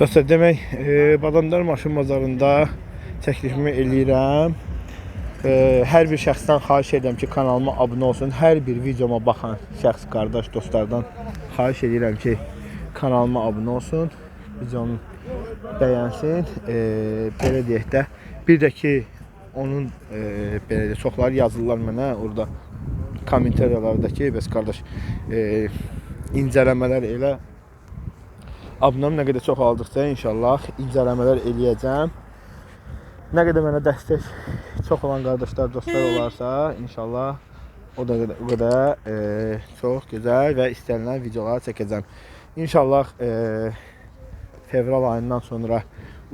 Dostlar demək, e, Badamdar maşın bazarında təklifimi eləyirəm. E, hər bir şəxsdən xahiş edirəm ki, kanalıma abunə olsun. Hər bir videoma baxan şəxs, qardaş, dostlardan xahiş edirəm ki, kanalıma abunə olsun. Videomu bəyənsin. E, belə deyək də, bir də ki, onun e, belə də çoxları yazırlar mənə orada kommentariyalarda ki, bəs qardaş, e, incələmələr elə Abunəm nə qədər çox aldıqca inşallah incələmələr eləyəcəm. Nə qədər mənə dəstək çox olan qardaşlar, dostlar olarsa, inşallah o da qədər, o qədər e, çox gözəl və istənilən videolar çəkəcəm. İnşallah e, fevral ayından sonra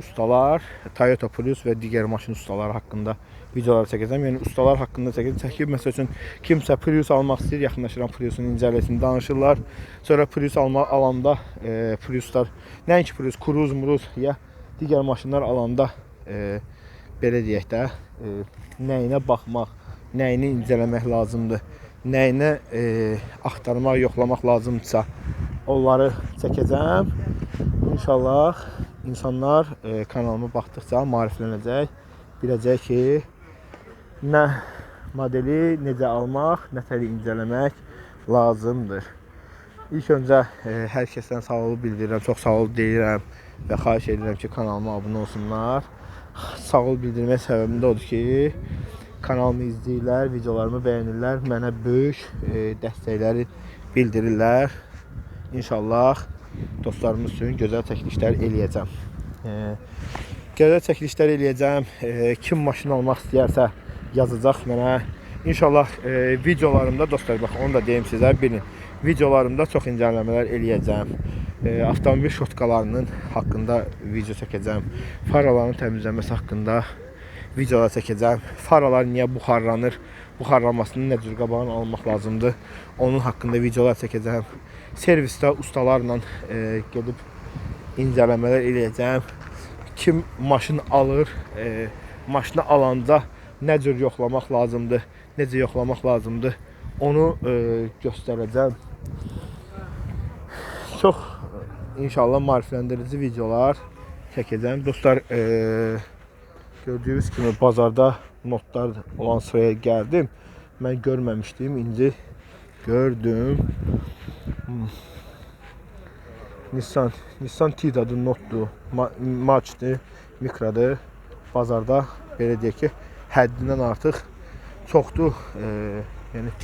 ustalar, Toyota Prius və digər maşın ustaları haqqında videolar çəkəcəm. Yəni ustalar haqqında çəkəcəm. Çəkib məsəl üçün kimsə Prius almaq istəyir, yaxınlaşıram Priusun incələsini danışırlar. Sonra Prius alma alanda e, Priuslar nəinki Prius, Cruze, Muruz ya digər maşınlar alanda e, belə deyək də e, nəyinə baxmaq, nəyini incələmək lazımdır, nəyinə e, axtarmaq, yoxlamaq lazımdırsa onları çəkəcəm. İnşallah insanlar e, kanalıma baxdıqca maariflənəcək, biləcək ki, nə modeli necə almaq, nətər incələmək lazımdır. İlk öncə e, hər kəsdən sağ ol bildirirəm, çox sağ ol deyirəm və xahiş edirəm ki, kanalıma abunə olsunlar. Sağ ol bildirmək səbəbim də odur ki, kanalımı izləyirlər, videolarımı bəyənirlər, mənə böyük e, dəstəkləri bildirirlər. İnşallah dostlarımız üçün gözəl çəkilişlər eləyəcəm. E, gözəl çəkilişlər eləyəcəm. E, kim maşın almaq istəyərsə yazacaq mənə. İnşallah e, videolarımda dostlar bax onu da deyim sizə bilin. Videolarımda çox incələmələr eləyəcəm. E, avtomobil şotkalarının haqqında video çəkəcəm. Faraların təmizlənməsi haqqında videolar çəkəcəm. Faralar niyə buxarlanır? Buxarlanmasının nə cür qabağını almaq lazımdır? Onun haqqında videolar çəkəcəm. Servisdə ustalarla e, gedib incələmələr eləyəcəm. Kim maşın alır, e, maşını alanda nə cür yoxlamaq lazımdır, necə yoxlamaq lazımdır, onu e, göstərəcəm. Çox e, inşallah maarifləndirici videolar çəkəcəm. Dostlar, e, gördüyünüz kimi bazarda notlar olan sıraya gəldim. Mən görməmişdim, indi gördüm. Hmm. Nissan, Nissan Tida'dır, notdur, ma March'dır, Mikra'dır. Bazarda belə deyək ki, həddindən artıq çoxdur. E, yəni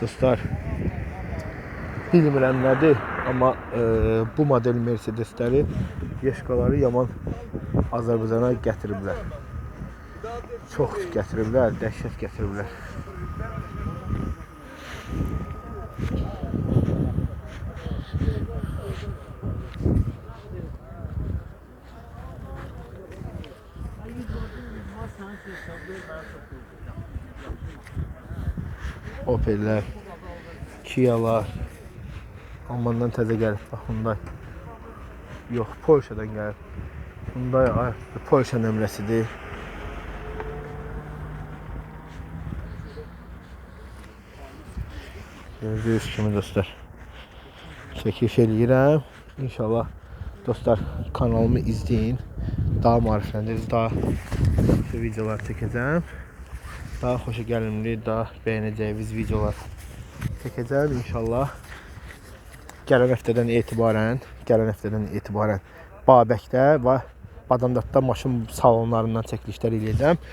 Dostlar, bilmirəm nədir, amma e, bu model Mercedesləri, Yeşkaları yaman Azərbaycana gətiriblər. Çox gətiriblər, dəhşət gətiriblər. Opel'lər, Kia'lar. Almandan təzə gəlib bax Hyundai. Yox, Porsche-dan gəlib. Hyundai Porsche nömrəsidir. Gördüyünüz kimi dostlar. Çəkiliş eləyirəm. İnşallah dostlar kanalımı izləyin. Daha maarifləndirici, daha videolar çəkəcəm. Daha xoşa gəlimli, daha bəyənəcəyiniz videolar çəkəcəm inşallah. Gələn həftədən etibarən, gələn həftədən etibarən Babəkdə və Badamdatda maşın salonlarından çəkilişlər eləyəcəm.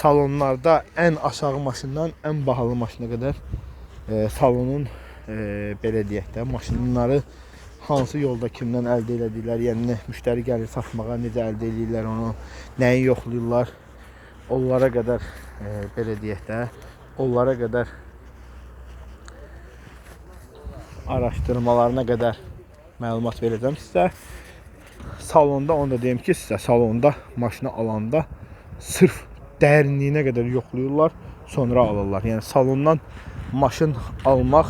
Salonlarda ən aşağı maşından ən bahalı maşına qədər e, salonun e, belə deyək də maşınları hansı yolda kimdən əldə elədilər, yəni nə müştəri gəlir satmağa necə əldə edirlər onu, nəyi yoxlayırlar. Onlara qədər e, belə deyək də, onlara qədər araşdırmalarına qədər məlumat verəcəm sizə. Salonda onu da deyim ki, sizə salonda maşını alanda sırf dərinliyinə qədər yoxlayırlar, sonra alırlar. Yəni salondan maşın almaq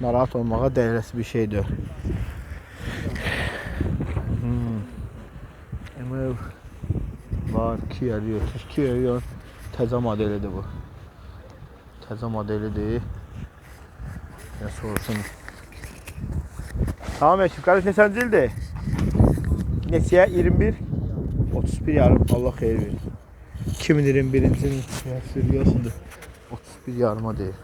narahat olmağa dəyərli bir şeydir. Hmm. Emel var Kia diyorsunuz. Kia diyor. Təzə modelidir bu. Təzə modelidir. Ya sorsun. Tamam Eşim kardeş ne sen değildi? Nesiye 21 31 yarım Allah hayır verir. 2021'in sürüyorsundur. 31 yarıma değil.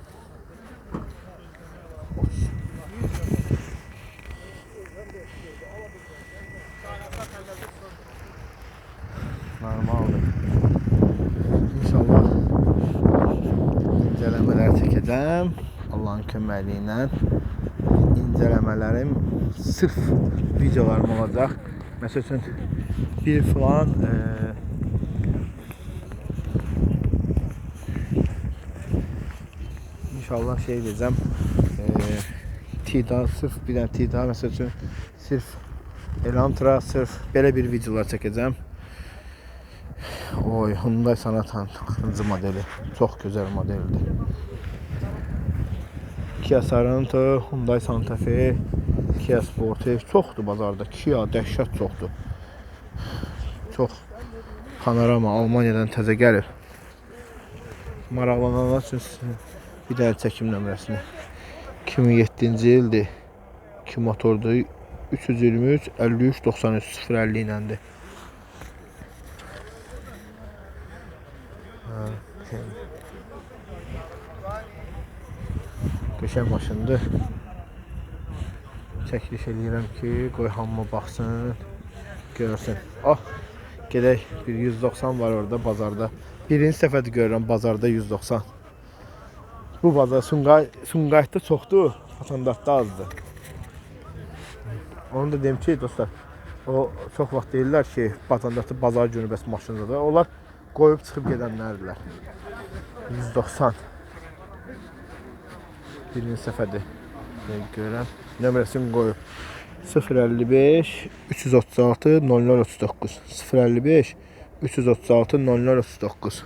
Normaldir. İnşallah incelemeler çəkəcəm. Allahın köməyi ilə incələmələrim sırf videolarım olacaq. Məsəl üçün bir falan eee İnşallah şey diyeceğim. Eee Tida sırf bir dənə Tida məsəl üçün sırf Elantra sırf belə bir videolar çəkəcəm. Oy Hyundai Sonata 6 modeli. Çok güzel modeldir. Kia Sorento, Hyundai Santa Fe, Kia Sportage çoxdur bazarda. Kia dəhşət çoxdur. Çox panorama Almaniyadan təzə gəlir. Maraqlananlar üçün bir dənə çəkim nömrəsini. 2007-ci ildir. 2 motordur. 323 53 93 050 iləndir. Qəşəng maşındır. Çəkiliş eləyirəm ki, qoy hamı baxsın, görsün. Ah, gedək bir 190 var orada bazarda. Birinci səfərdir görürəm bazarda 190. Bu bazar Sungay Sungayda çoxdur, Patandatda azdır. Onu da deyim ki, dostlar, o çox vaxt deyirlər ki, Patandatda bazar günü bəs maşındadır. Onlar qoyub çıxıb gedənlərdirlər. 190. Birinci səfərdir. Ben görürəm. Nömrəsini qoyub. 055 336 0039 055 336 0039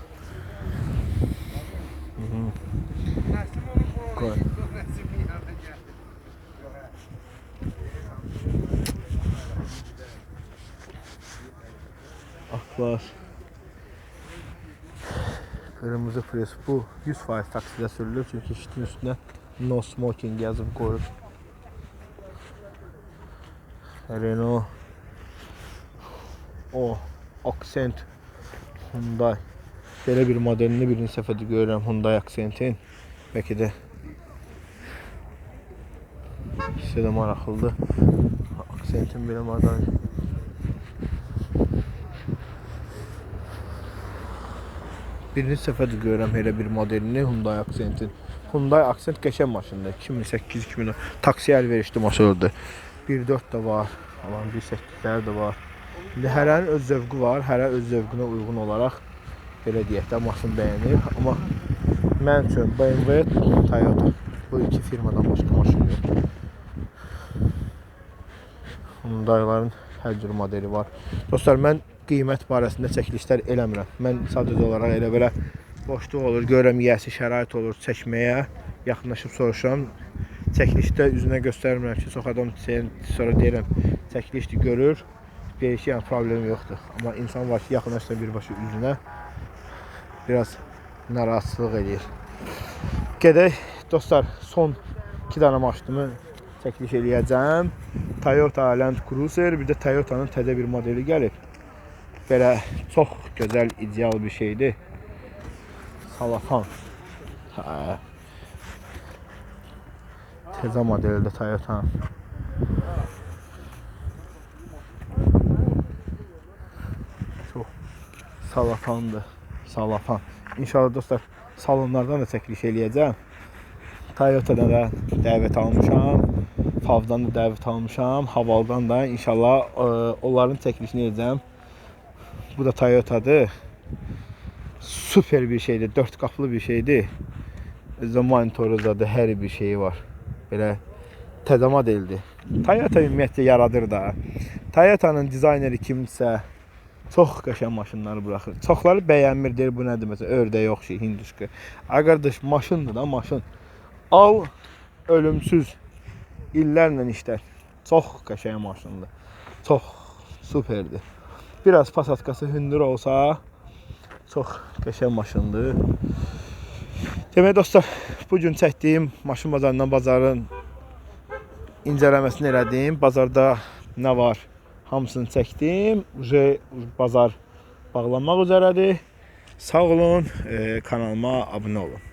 Qoy. Akbar. Kırmızı pres bu 100% takside sürülür çünkü şitin üstüne no smoking yazıp koyup. Renault o Accent Hyundai Belə bir modelini birinci səfərdə görürəm Hyundai Accent'in. Bəlkə də sizə də maraqlıdır. Accent'in belə modeli. Birinci səfərdə görürəm elə bir modelini Hyundai Accent'in. Hyundai Accent qəşəng maşındır. 2008-2010 taksi əlverişli maşındır. 1.4 də var. Alan 1.8'lər də var. İndi hərənin öz zövqü var. Hərə öz zövqünə uyğun olaraq belə deyək də maşın bəyənir. Amma mən üçün BMW, Toyota bu iki firmadan başqa maşın yox. Hyundai'ların hər cür modeli var. Dostlar mən qiymət barəsində çəkilişlər eləmirəm. Mən sadəcə olaraq elə belə boşluq olur, görürəm yiyəsi şərait olur çəkməyə, yaxınlaşıb soruşuram. Çəkilişdə üzünə göstərmirəm ki, çox adam sen sonra deyirəm, çəkilişdir görür. Deyir ki, yəni problem yoxdur. Amma insan var ki, yaxınlaşsa birbaşa üzünə biraz narahatsızlıq eləyir. Gedək dostlar, son 2 dənə maşınımı çəkiliş eləyəcəm. Toyota Land Cruiser, bir də Toyota'nın təzə bir modeli gəlib. Belə çox gözəl, ideal bir şeydir. Salafan. Hə. Təzə modeldə Toyota. Çox salafandır. Salafan. İnşallah dostlar salonlardan da çəkiliş eləyəcəm. Toyota'dan da dəvət almışam. Favdan da dəvət almışam. Havaldan da inşallah ə, onların çəkilişini edəcəm. Bu da Toyota'dır. Süper bir şeydir. Dört qapılı bir şeydir. Zaman toruzadı hər bir şeyi var. Belə təzə modeldir. Toyota ümumiyyətlə yaradır da. Toyota'nın dizayneri kimsə çox qəşəng maşınları buraxır. Çoxları bəyənmir, deyir bu nədir məsələn, ördək yox şey, hinduşka. Ay qardaş, maşındır da, maşın. Al, ölümsüz. İllərlə işlər. Çox qəşəng maşındır. Çox superdir. Biraz pasatkası hündür olsa çox qəşəng maşındır. Demək dostlar, bu gün maşın bazarından bazarın incələməsini elədim. Bazarda nə var? Hamısını çəkdim. Uje bazar bağlanmaq üzrədir. Sağ olun, e, kanalıma abunə olun.